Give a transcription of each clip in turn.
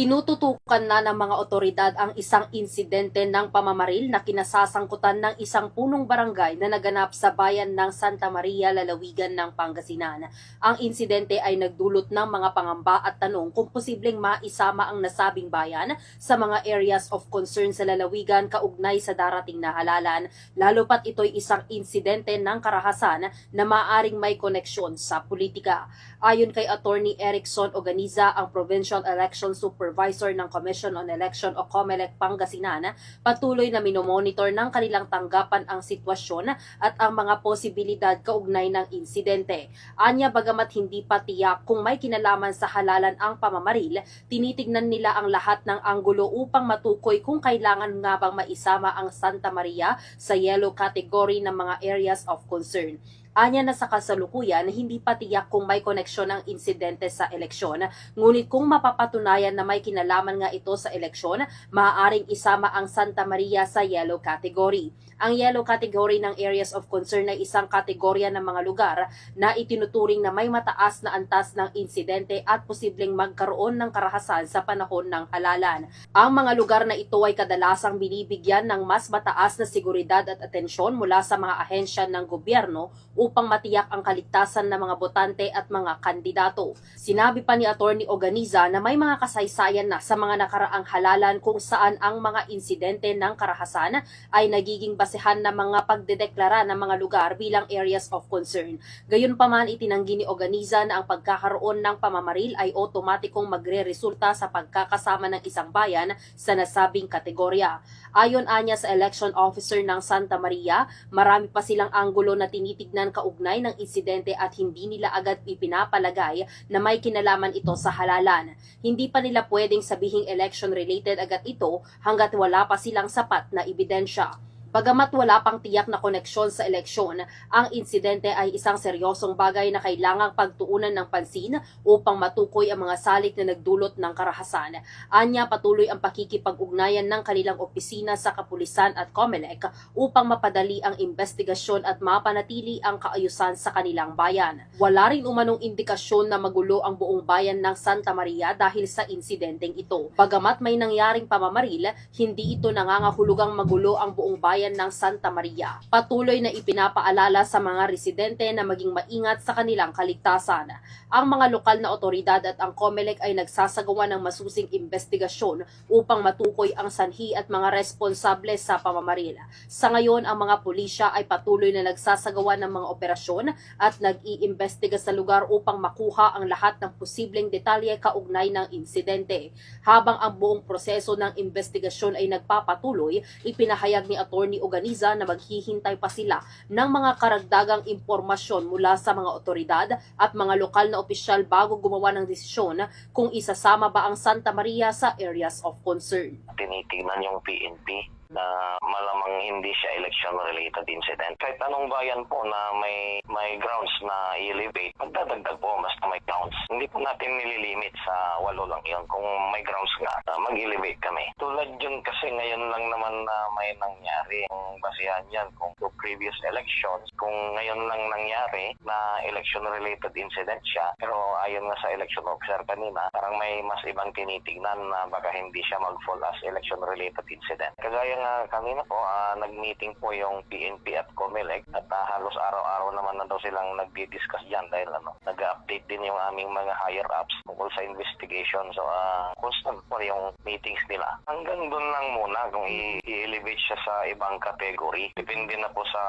Tinututukan na ng mga otoridad ang isang insidente ng pamamaril na kinasasangkutan ng isang punong barangay na naganap sa bayan ng Santa Maria, Lalawigan ng Pangasinan. Ang insidente ay nagdulot ng mga pangamba at tanong kung posibleng maisama ang nasabing bayan sa mga areas of concern sa lalawigan kaugnay sa darating na halalan, lalo pat ito'y isang insidente ng karahasan na maaring may koneksyon sa politika. Ayon kay Attorney Erickson Organiza, ang Provincial Election Supervisor ng Commission on Election o COMELEC Pangasinan, patuloy na minomonitor ng kanilang tanggapan ang sitwasyon at ang mga posibilidad kaugnay ng insidente. Anya bagamat hindi pa tiyak kung may kinalaman sa halalan ang pamamaril, tinitignan nila ang lahat ng anggulo upang matukoy kung kailangan nga bang maisama ang Santa Maria sa yellow category ng mga areas of concern. Anya na sa kasalukuyan, hindi pa tiyak kung may koneksyon ang insidente sa eleksyon, ngunit kung mapapatunayan na may kinalaman nga ito sa eleksyon, maaaring isama ang Santa Maria sa yellow category. Ang yellow category ng areas of concern ay isang kategorya ng mga lugar na itinuturing na may mataas na antas ng insidente at posibleng magkaroon ng karahasan sa panahon ng halalan. Ang mga lugar na ito ay kadalasang binibigyan ng mas mataas na seguridad at atensyon mula sa mga ahensya ng gobyerno upang matiyak ang kaligtasan ng mga botante at mga kandidato. Sinabi pa ni Attorney Organiza na may mga kasaysayan na sa mga nakaraang halalan kung saan ang mga insidente ng karahasan ay nagiging basehan ng mga pagdedeklara ng mga lugar bilang areas of concern. Gayunpaman itinanggi ni Organiza na ang pagkakaroon ng pamamaril ay otomatikong magre-resulta sa pagkakasama ng isang bayan sa nasabing kategorya. Ayon anya sa election officer ng Santa Maria, marami pa silang anggulo na tinitignan kaugnay ng insidente at hindi nila agad ipinapalagay na may kinalaman ito sa halalan. Hindi pa nila pwedeng sabihing election related agad ito hanggat wala pa silang sapat na ebidensya. Bagamat wala pang tiyak na koneksyon sa eleksyon, ang insidente ay isang seryosong bagay na kailangang pagtuunan ng pansin upang matukoy ang mga salik na nagdulot ng karahasan. Anya patuloy ang pakikipag-ugnayan ng kanilang opisina sa kapulisan at COMELEC upang mapadali ang investigasyon at mapanatili ang kaayusan sa kanilang bayan. Wala rin umanong indikasyon na magulo ang buong bayan ng Santa Maria dahil sa insidenteng ito. Bagamat may nangyaring pamamaril, hindi ito nangangahulugang magulo ang buong bayan ng Santa Maria. Patuloy na ipinapaalala sa mga residente na maging maingat sa kanilang kaligtasan. Ang mga lokal na otoridad at ang COMELEC ay nagsasagawa ng masusing investigasyon upang matukoy ang sanhi at mga responsable sa pamamaril. Sa ngayon, ang mga pulisya ay patuloy na nagsasagawa ng mga operasyon at nag-iimbestiga sa lugar upang makuha ang lahat ng posibleng detalye kaugnay ng insidente. Habang ang buong proseso ng investigasyon ay nagpapatuloy, ipinahayag ni Atty. Organiza na maghihintay pa sila ng mga karagdagang impormasyon mula sa mga otoridad at mga lokal na opisyal bago gumawa ng desisyon kung isasama ba ang Santa Maria sa areas of concern. tinitingnan yung PNP na malamang hindi siya election-related incident. Kahit anong bayan po na may may grounds na i-elevate, magdadagdag po basta may grounds. Hindi po natin nililimit sa walo lang yun. Kung may grounds nga, uh, mag-elevate kami. Tulad yun kasi ngayon lang naman na may nangyari. Kung basihan yan, kung to previous elections, kung ngayon lang nangyari na election-related incident siya, pero ayon nga sa election officer kanina, parang may mas ibang tinitignan na baka hindi siya mag-fall as election-related incident. Kagaya nga kanina po, ah, nag-meeting po yung PNP at COMELEC at ah, halos araw-araw naman na daw silang nagdi-discuss dyan dahil ano, nag-update din yung aming mga higher ups tungkol sa investigation. So, ah, constant po yung meetings nila. Hanggang doon lang muna kung i-elevate siya sa ibang category. Depende na po sa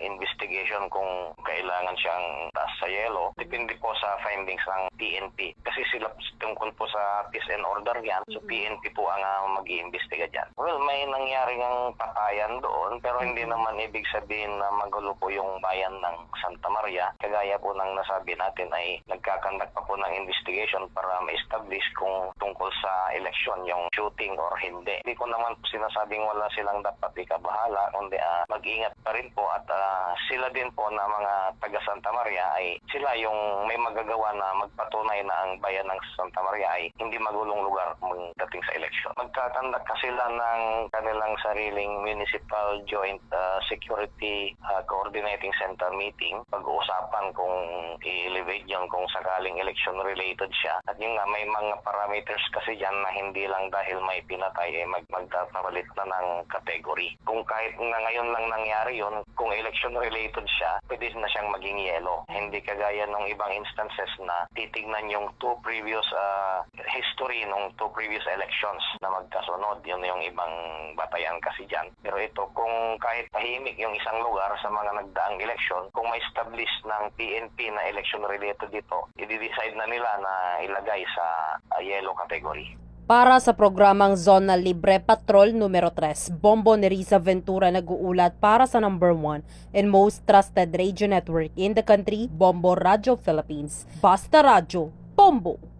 investigation kung kailangan siyang taas sa yellow. Depende po sa findings ng PNP. Kasi sila tungkol po sa peace and order yan. So, PNP po ang uh, mag-iimbestiga dyan. Well, may nangyari ng patayan doon pero hindi naman ibig sabihin na magulo po yung bayan ng Santa Maria. Kagaya po ng nasabi natin ay nagkakandak pa po ng investigation para ma-establish kung tungkol sa election yung shooting or hindi. Hindi ko naman po sinasabing wala silang dapat ikabahala kundi ah, mag-ingat pa rin po at ah, sila din po na mga taga Santa Maria ay sila yung may magagawa na magpatunay na ang bayan ng Santa Maria ay hindi magulong lugar pagdating sa election. magkakandak kasi sila ng kanilang sariling Municipal Joint uh, Security uh, Coordinating Center meeting. Pag-uusapan kung i-elevate yan kung sakaling election-related siya. At yung nga, may mga parameters kasi dyan na hindi lang dahil may pinatay, eh, mag magpapalit na ng category. Kung kahit na ngayon lang nangyari yun, kung election-related siya, pwede na siyang maging yellow. Hindi kagaya ng ibang instances na titignan yung two previous uh, history ng two previous elections na magkasunod. Yun yung ibang batayan kasi dyan. Pero ito, kung kahit tahimik yung isang lugar sa mga nagdaang election, kung may establish ng PNP na election-related dito, i-decide na nila na ilagay sa uh, yellow category. Para sa programang Zona Libre Patrol numero 3, Bombo Nerissa Ventura nag-uulat para sa number 1 and most trusted radio network in the country, Bombo Radio Philippines. Basta Radio, Bombo!